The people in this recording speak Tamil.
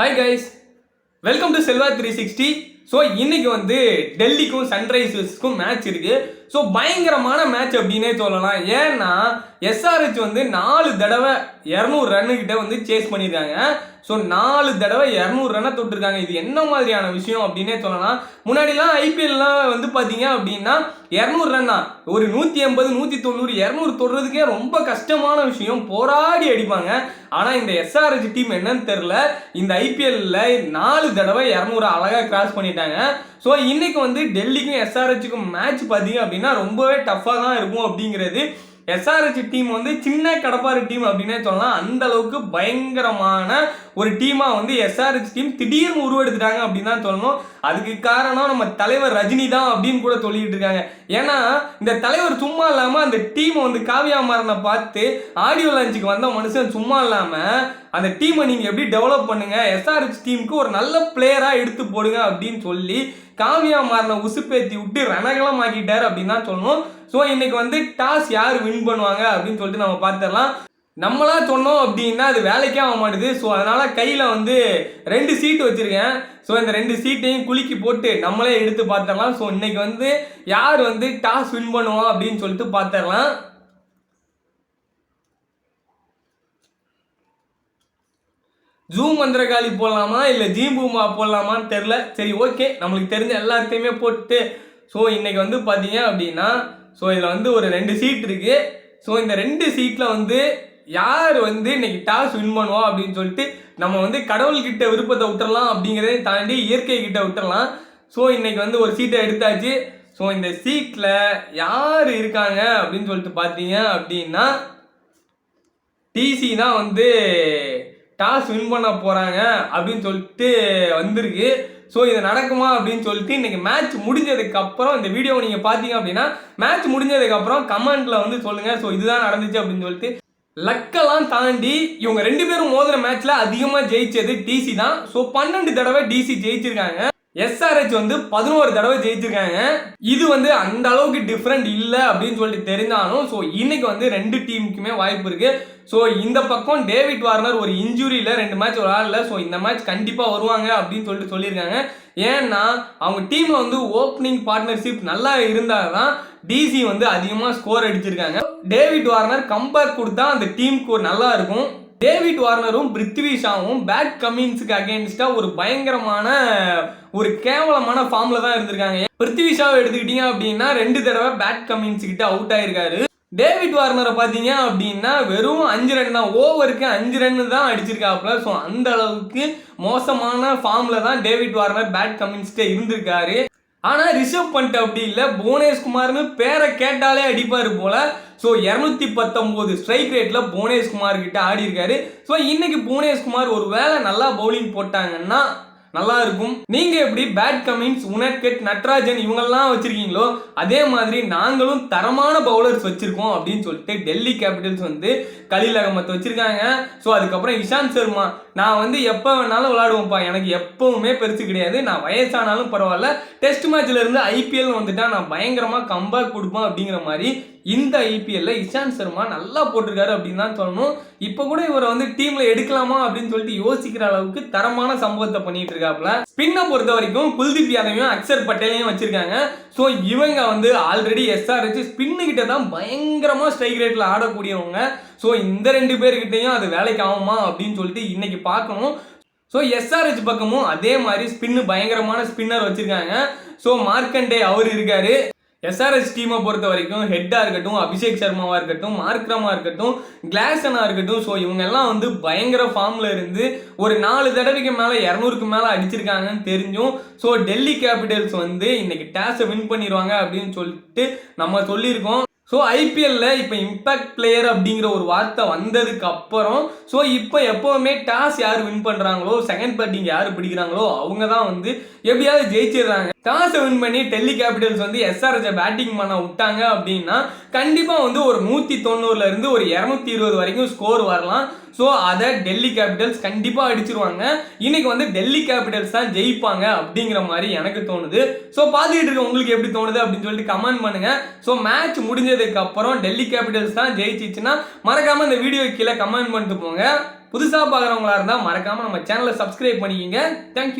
Hi guys welcome to Selva three sixty so இன்னைக்கு வந்து டெல்லிக்கும் சன்ரைசர்ஸ்க்கும் மேட்ச் இருக்குது ஸோ பயங்கரமான மேட்ச் அப்படின்னே சொல்லலாம். ஏன்னா எஸ்ஆர்ஹெச் வந்து நாலு தடவை இரநூறு ரன்னுக்கிட்ட வந்து சேஸ் பண்ணியிருக்காங்க ஸோ நாலு தடவை இரநூறு ரன்னை தொட்டிருக்காங்க. இது என்ன மாதிரியான விஷயம் அப்படின்னே சொல்லலாம். முன்னாடிலாம் ஐபிஎல்லாம் வந்து பார்த்தீங்க அப்படின்னா இரநூறு ரன்னா ஒரு நூற்றி எண்பது நூற்றி தொண்ணூறு இரநூறு தொடுறதுக்கே ரொம்ப கஷ்டமான விஷயம். போராடி அடிப்பாங்க. ஆனால் இந்த எஸ்ஆர்ஹெச் டீம் என்னன்னு தெரில இந்த ஐபிஎல்லில் நாலு தடவை இரநூறு அழகாக கிராஸ் பண்ணிட்டாங்க. ஸோ இன்றைக்கி வந்து டெல்லிக்கும் எஸ்ஆர்ஹெச்சுக்கும் மேட்ச் பார்த்தீங்க அப்படின்னா ரொம்பவே டஃப்பாக தான் இருக்கும் அப்படிங்கிறது எஸ்ஆர்ஹெச் டீம் வந்து சின்ன கடப்பாறு டீம் அப்படின்னே சொல்லலாம். அந்த அளவுக்கு பயங்கரமான ஒரு டீமாக வந்து எஸ்ஆர்ஹெச் டீம் திடீர்னு உருவெடுத்துட்டாங்க அப்படின்னு தான் சொல்லணும். அதுக்கு காரணம் நம்ம தலைவர் ரஜினி தான் அப்படின்னு கூட சொல்லிட்டு இருக்காங்க. ஏன்னா இந்த தலைவர் சும்மா இல்லாமல் அந்த டீமை வந்து காவியா மாறனை பார்த்து ஆடியோ லான்ச்சுக்கு வந்த மனுஷன் சும்மா இல்லாமல் அந்த டீமை நீங்கள் எப்படி டெவலப் பண்ணுங்கள் எஸ்ஆர்ஹெச் டீமுக்கு ஒரு நல்ல பிளேயராக எடுத்து போடுங்க அப்படின்னு சொல்லி காவியா மாறின உசுப்பேத்தி விட்டு ரணகலம் ஆக்கிட்டார் அப்படின்னு தான் சொல்லணும். ஸோ இன்னைக்கு வந்து டாஸ் யார் வின் பண்ணுவாங்க அப்படின்னு சொல்லிட்டு நம்ம பார்த்துடலாம். நம்மளா சொன்னோம் அப்படின்னா அது வேலைக்கே ஆக மாட்டுது. ஸோ அதனால் கையில் வந்து ரெண்டு சீட்டு வச்சுருக்கேன். ஸோ இந்த ரெண்டு சீட்டையும் குலுக்கி போட்டு நம்மளே எடுத்து பார்த்துடலாம். ஸோ இன்னைக்கு வந்து யார் வந்து டாஸ் வின் பண்ணுவோம் அப்படின்னு சொல்லிட்டு பார்த்துடலாம். ஜூம் மந்திரகாளி போடலாமா இல்லை ஜீம் பூமா போடலாமான்னு தெரில சரி ஓகே நம்மளுக்கு தெரிஞ்ச எல்லாத்தையுமே போட்டு ஸோ இன்னைக்கு வந்து பார்த்தீங்க அப்படின்னா ஸோ இதில் வந்து ஒரு ரெண்டு சீட் இருக்குது ஸோ இந்த ரெண்டு சீட்டில் வந்து யார் வந்து இன்னைக்கு டாஸ் வின் பண்ணுவோம் அப்படின்னு சொல்லிட்டு நம்ம வந்து கடவுள்கிட்ட விருப்பத்தை விட்டுறலாம் அப்படிங்கிறத தாண்டி இயற்கை கிட்ட விட்டுறலாம். ஸோ இன்னைக்கு வந்து ஒரு சீட்டை எடுத்தாச்சு. ஸோ இந்த சீட்டில் யார் இருக்காங்க அப்படின்னு சொல்லிட்டு பார்த்தீங்க அப்படின்னா டிசி தான் வந்து டாஸ் வின் பண்ண போகிறாங்க அப்படின்னு சொல்லிட்டு வந்திருக்கு. ஸோ இது நடக்குமா அப்படின்னு சொல்லிட்டு இன்றைக்கி மேட்ச் முடிஞ்சதுக்கப்புறம் இந்த வீடியோவை நீங்கள் பார்த்தீங்க அப்படின்னா மேட்ச் முடிஞ்சதுக்கப்புறம் கமெண்ட்டில் வந்து சொல்லுங்கள் ஸோ இதுதான் நடந்துச்சு அப்படின்னு சொல்லிட்டு லக்கெல்லாம் தாண்டி இவங்க ரெண்டு பேரும் மோதுற மேட்ச்ல அதிகமாக ஜெயிச்சது டிசி தான். ஸோ பன்னெண்டு தடவை டிசி ஜெயிச்சிருக்காங்க. எஸ்ஆர்ஹெச் வந்து பதினோரு தடவை ஜெயிச்சிருக்காங்க. இது வந்து அந்த அளவுக்கு டிஃப்ரெண்ட் இல்லை அப்படின்னு சொல்லிட்டு தெரிஞ்சாலும் ஸோ இன்னைக்கு வந்து ரெண்டு டீமுக்குமே வாய்ப்பு இருக்கு. ஸோ இந்த பக்கம் டேவிட் வார்னர் ஒரு இன்ஜுரியில் ரெண்டு மேட்ச் விளாடல ஸோ இந்த மேட்ச் கண்டிப்பாக வருவாங்க அப்படின்னு சொல்லிட்டு சொல்லியிருக்காங்க. ஏன்னா அவங்க டீமில் வந்து ஓப்பனிங் பார்ட்னர்ஷிப் நல்லா இருந்தால் தான் டிசி வந்து அதிகமாக ஸ்கோர் அடிச்சிருக்காங்க. டேவிட் வார்னர் கம்பேக் கொடுத்தா அந்த டீமுக்கு நல்லா இருக்கும். டேவிட் வார்னரும் பிருத்வி ஷாவும் பேட் கமின்ஸுக்கு அகேன்ஸ்டாக ஒரு பயங்கரமான ஒரு கேவலமான ஃபார்மில் தான் இருந்திருக்காங்க. பிருத்வி ஷாவை எடுத்துக்கிட்டீங்க அப்படின்னா ரெண்டு தடவை பேட் கமின்ஸ் கிட்ட அவுட் ஆயிருக்காரு. டேவிட் வார்னரை பார்த்தீங்க அப்படின்னா வெறும் அஞ்சு ரன் தான். ஓவருக்கு அஞ்சு ரன் தான் அடிச்சிருக்காப்புல. ஸோ அந்த அளவுக்கு மோசமான ஃபார்மில் தான் டேவிட் வார்னர் பேட் கமின்ஸ்டே இருந்திருக்காரு. ஆனால் ரிஷப் பண்ட் அப்படி இல்லை. புவனேஷ்குமார்னு பேரை கேட்டாலே அடிப்பார் போல. ஸோ இரநூத்தி பத்தொம்போது ஸ்ட்ரைக் ரேட்டில் புவனேஷ்குமார் கிட்ட ஆடி இருக்காரு ஸோ இன்னைக்கு புவனேஷ்குமார் ஒரு வேளை நல்லா பவுலிங் போட்டாங்கன்னா நல்லா இருக்கும் நீங்க எப்படி பேட் கமின்ஸ் உனக்கெட் நட்ராஜன் இவங்கெல்லாம் வச்சிருக்கீங்களோ அதே மாதிரி நாங்களும் தரமான பவுலர்ஸ் வச்சிருக்கோம் அப்படின்னு சொல்லிட்டு டெல்லி கேபிட்டல்ஸ் வந்து கலீல் அகமத் வச்சிருக்காங்க. ஸோ அதுக்கப்புறம் இஷாந்த் சர்மா. நான் வந்து எப்போ வேணாலும் விளாடுவேன்ப்பா எனக்கு எப்பவுமே பெருசு கிடையாது. நான் வயசானாலும் பரவாயில்ல. டெஸ்ட் மேட்ச்ல இருந்து ஐபிஎல் வந்துட்டா நான் பயங்கரமா கம்பேக் கொடுப்பேன் அப்படிங்கிற மாதிரி இந்த ஐபிஎல்ல இஷாந்த் சர்மா நல்லா போட்டிருக்காரு அப்படின்னு தான் சொல்லணும். இப்போ கூட இவரை வந்து டீம்ல எடுக்கலாமா அப்படின்னு சொல்லிட்டு யோசிக்கிற அளவுக்கு தரமான சம்பவத்தை பண்ணிட்டு இருக்காப்ல ஸ்பின்னை பொறுத்த வரைக்கும் குல்தீப் யாதவையும் அக்சர் பட்டேலையும் வச்சிருக்காங்க. ஸோ இவங்க வந்து ஆல்ரெடி எஸ்ஆர்ஹெச் ஸ்பின்னு கிட்ட தான் பயங்கரமாக ஸ்ட்ரைக் ரேட்டில் ஆடக்கூடியவங்க. ஸோ இந்த ரெண்டு பேர்கிட்டையும் அது வேலைக்கு ஆகுமா அப்படின்னு சொல்லிட்டு இன்னைக்கு பார்க்கணும். ஸோ எஸ்ஆர்ஹெச் பக்கமும் அதே மாதிரி ஸ்பின்னு பயங்கரமான ஸ்பின்னர் வச்சிருக்காங்க. ஸோ மார்க்கண்டே அவர் இருக்காரு. எஸ்ஆர்எஸ் டீமை பொறுத்த வரைக்கும் ஹெட்டாக இருக்கட்டும் அபிஷேக் சர்மாவாக இருக்கட்டும் மார்க்ரமாக இருக்கட்டும் கிளாசனாக இருக்கட்டும். ஸோ இவங்க எல்லாம் வந்து பயங்கர ஃபார்மில் இருந்து ஒரு நாலு தடவைக்கு மேலே இரநூறுக்கு மேலே அடிச்சிருக்காங்கன்னு தெரிஞ்சும். ஸோ டெல்லி கேபிட்டல்ஸ் வந்து இன்னைக்கு டேஸை வின் பண்ணிடுவாங்க அப்படின்னு சொல்லிட்டு நம்ம சொல்லியிருக்கோம். ஸோ ஐபிஎல்ல இப்போ இம்பாக்ட் பிளேயர் அப்படிங்கிற ஒரு வார்த்தை வந்ததுக்கு அப்புறம் ஸோ இப்போ எப்போவுமே டாஸ் யார் வின் பண்ணுறாங்களோ செகண்ட் பேட்டிங் யார் பிடிக்கிறாங்களோ அவங்க தான் வந்து எப்படியாவது ஜெயிச்சிடுறாங்க. டாஸ் வின் பண்ணி டெல்லி கேபிட்டல்ஸ் வந்து எஸ்ஆர்எஸை பேட்டிங் பண்ண விட்டாங்க அப்படின்னா கண்டிப்பாக வந்து ஒரு நூற்றி தொண்ணூறுல இருந்து ஒரு இரநூத்தி இருபது வரைக்கும் ஸ்கோர் வரலாம். ஸோ அதை டெல்லி கேபிட்டல்ஸ் கண்டிப்பாக அடிச்சிருவாங்க. இன்னைக்கு வந்து டெல்லி கேபிட்டல்ஸ் தான் ஜெயிப்பாங்க அப்படிங்கிற மாதிரி எனக்கு தோணுது. ஸோ பார்த்துக்கிட்டு இருக்க உங்களுக்கு எப்படி தோணுது அப்படின்னு சொல்லிட்டு கமெண்ட் பண்ணுங்க. ஸோ மேட்ச் முடிஞ்சதுக்கு அப்புறம் டெல்லி கேபிட்டல்ஸ் தான் ஜெயிச்சிச்சுன்னா மறக்காமல் இந்த வீடியோ கீழே கமெண்ட் பண்ணிட்டு போங்க. புதுசாக பார்க்குறவங்களா இருந்தால் மறக்காமல் நம்ம சேனலை சப்ஸ்கிரைப் பண்ணிக்கிங்க. தேங்க்யூ